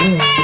Mm.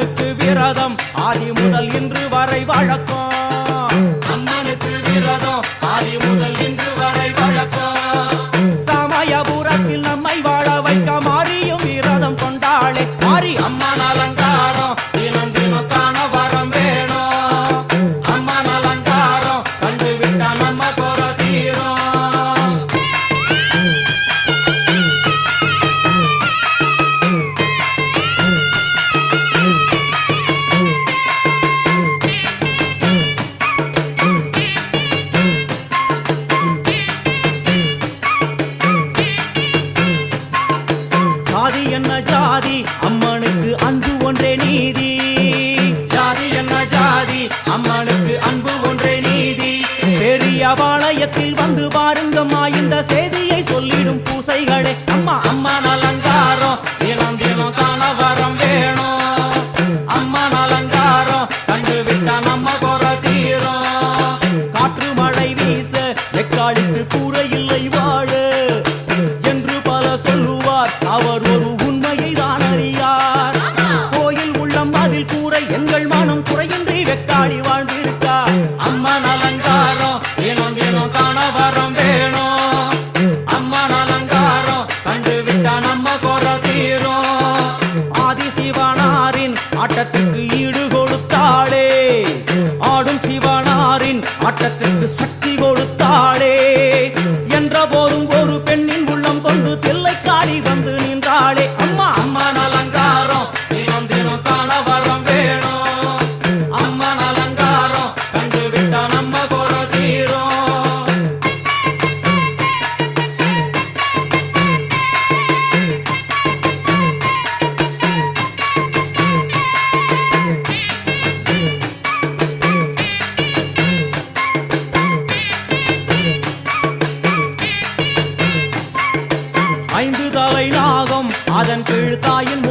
அம்மனுக்கு விரதம். ஆதி முதல் இன்று வரை வழக்கம். அம்மனுக்கு விரதம். ஆதி முதல் அம்மனுக்கு அன்பு ஒன்றே நீதி. ஜாதி என்ன ஜாதி? அம்மனுக்கு அன்பு ஒன்றே நீதி. பெரிய பாளையத்தில் வந்து பாருங்கம்மா இந்த செய்தியை சொல்லிடும் பூசைகளே. அம்மா அம்மா நல்லா தாயின்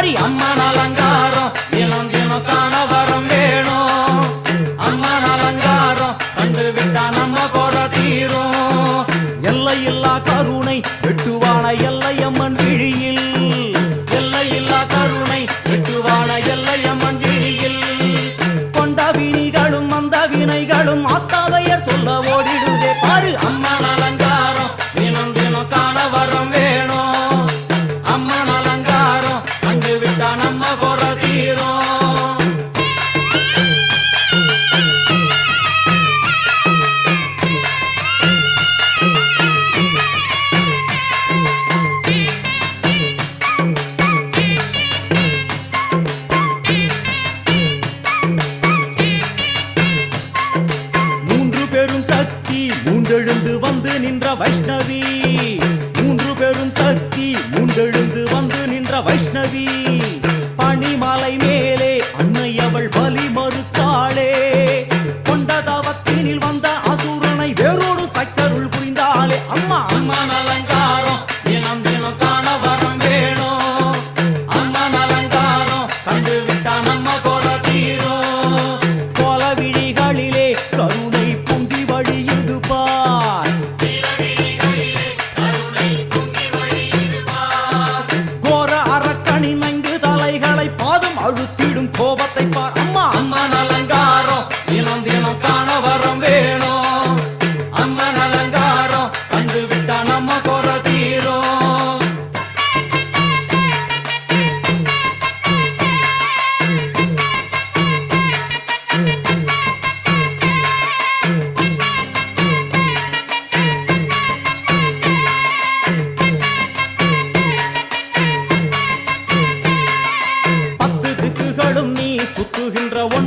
மாறி அம்மனால் வைஷ்ணவி.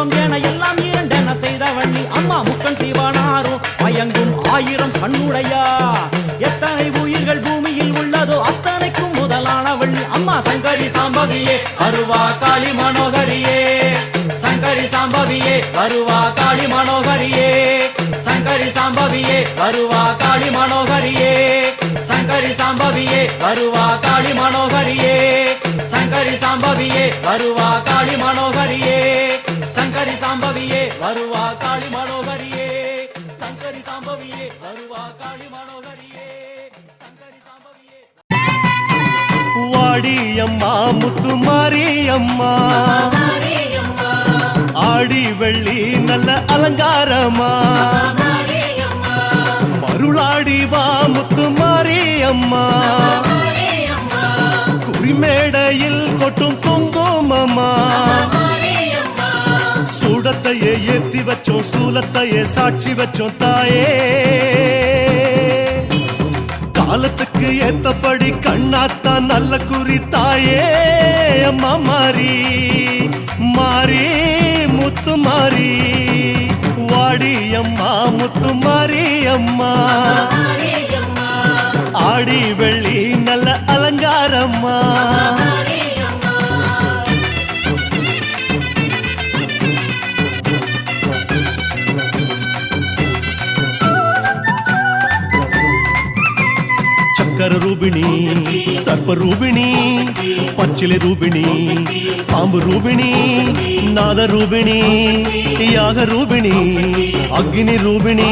தெய்வம் என எல்லாம் இரண்டென செய்தவள் நீ அம்மா முக்கன் சிவனாரும் மயங்கும் ஆயிரம் கண்ணுடையா? எத்தனை உயிர்கள் பூமியில் உள்ளதோ அத்தனைக்கும் முதலானவள் நீ அம்மா சங்கரி சாம்பவியே அருவா காளி மனோகரியே. சங்கரி சாம்பவியே அருவா காளி மனோகரியே. சங்கரி சாம்பவியே அருவா காளி மனோகரியே. சங்கரி சாம்பவியே அருவா காளி மனோகரியே. சங்கரி சாம்பவியே அருவா காளி மனோகரியே. ஆடி அம்மா முத்து மாறி அம்மா. ஆடி வெள்ளி நல்ல அலங்காரமா. மருளாடி வா முத்து மாறி அம்மா. குறிமேடையில் கொட்டும் குங்குமமா. சூடத்தையே ஏத்தி வச்சோம் சூலத்தையே சாட்சி வச்சோம் தாயே. காலத்துக்கு ஏத்தபடி கண்ணாத்தான் நல்ல குறி தாயே அம்மா மாறி மாறி முத்து மாறி வாடி அம்மா முத்து மாறி அம்மா. ஆடி வெள்ளி நல்ல அலங்காரம்மா. చక్కర రూపిణి సర్ప రూపిణి పచ్చిలి రూపిణి పాంబు రూపిణి నాద రూపిణి యాగ రూపిణి అగ్ని రూపిణి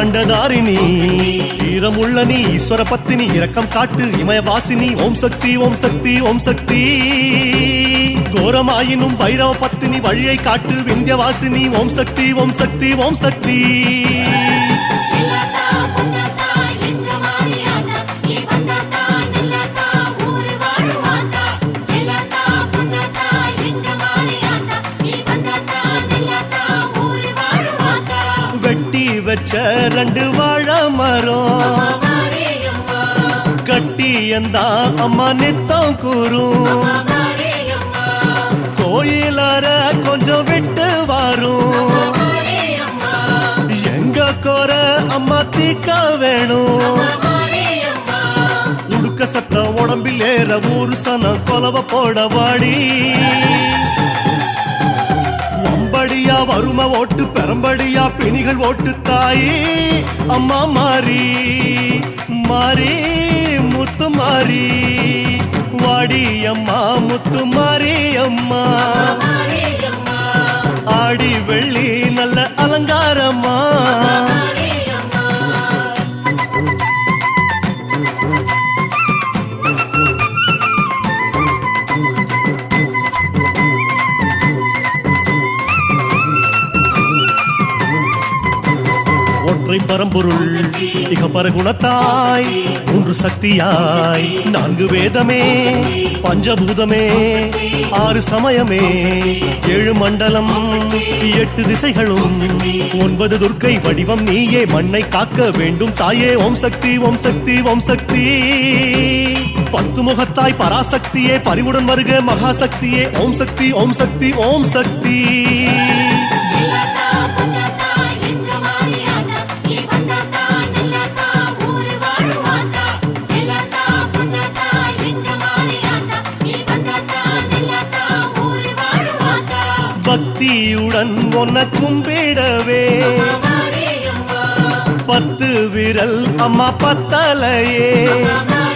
அண்டதாரிணி ஈரமுள்ள நீ ஈஸ்வர பத்தினி இரக்கம் காட்டு இமயவாசினி ஓம் சக்தி ஓம் சக்தி ஓம் சக்தி கோரமாயினும் பைரவ பத்தினி வழியை காட்டு விந்தியவாசினி ஓம் சக்தி ஓம் சக்தி ஓம் சக்தி ரெண்டு வாழை மரம். கட்டி எந்தா அம்மா நித்தம் கூறும். கோயிலார கொஞ்சம் விட்டு வரும். எங்க கோர அம்மா தீக்க வேணும். உடுக்க சத்த உடம்பில் ஏற ஊரு சனம் கொலவ போட வாடி. வம்படியா வரும ஓட்டு பெரம்படியா பிணிகள் ஓட்டு தாயே. அம்மா மாறி மாறி முத்து மாறி. வாடி அம்மா முத்து மாறி அம்மா. ஆடி வெள்ளி நல்ல அலங்காரம்மா. ஒற்றை பரம்பொருள். இக பரகுணத்தாய் மூன்று சக்தியாய். நான்கு வேதமே பஞ்சபூதமே ஆறு சமயமே. ஏழு மண்டலம் எட்டு திசைகளும். ஒன்பது துர்க்கை வடிவம் நீயே மண்ணை காக்க வேண்டும் தாயே. ஓம் சக்தி ஓம் சக்தி ஓம் சக்தி. பத்து முகத்தாய் பராசக்தியே பரிவுடன் வருக மகாசக்தியே. ஓம் சக்தி ஓம் சக்தி ஓம் சக்தி. பக்தியுடன் உனக்கும் கும்பிடவே பத்து விரல் அம்மா பத்தலையே. அம்மா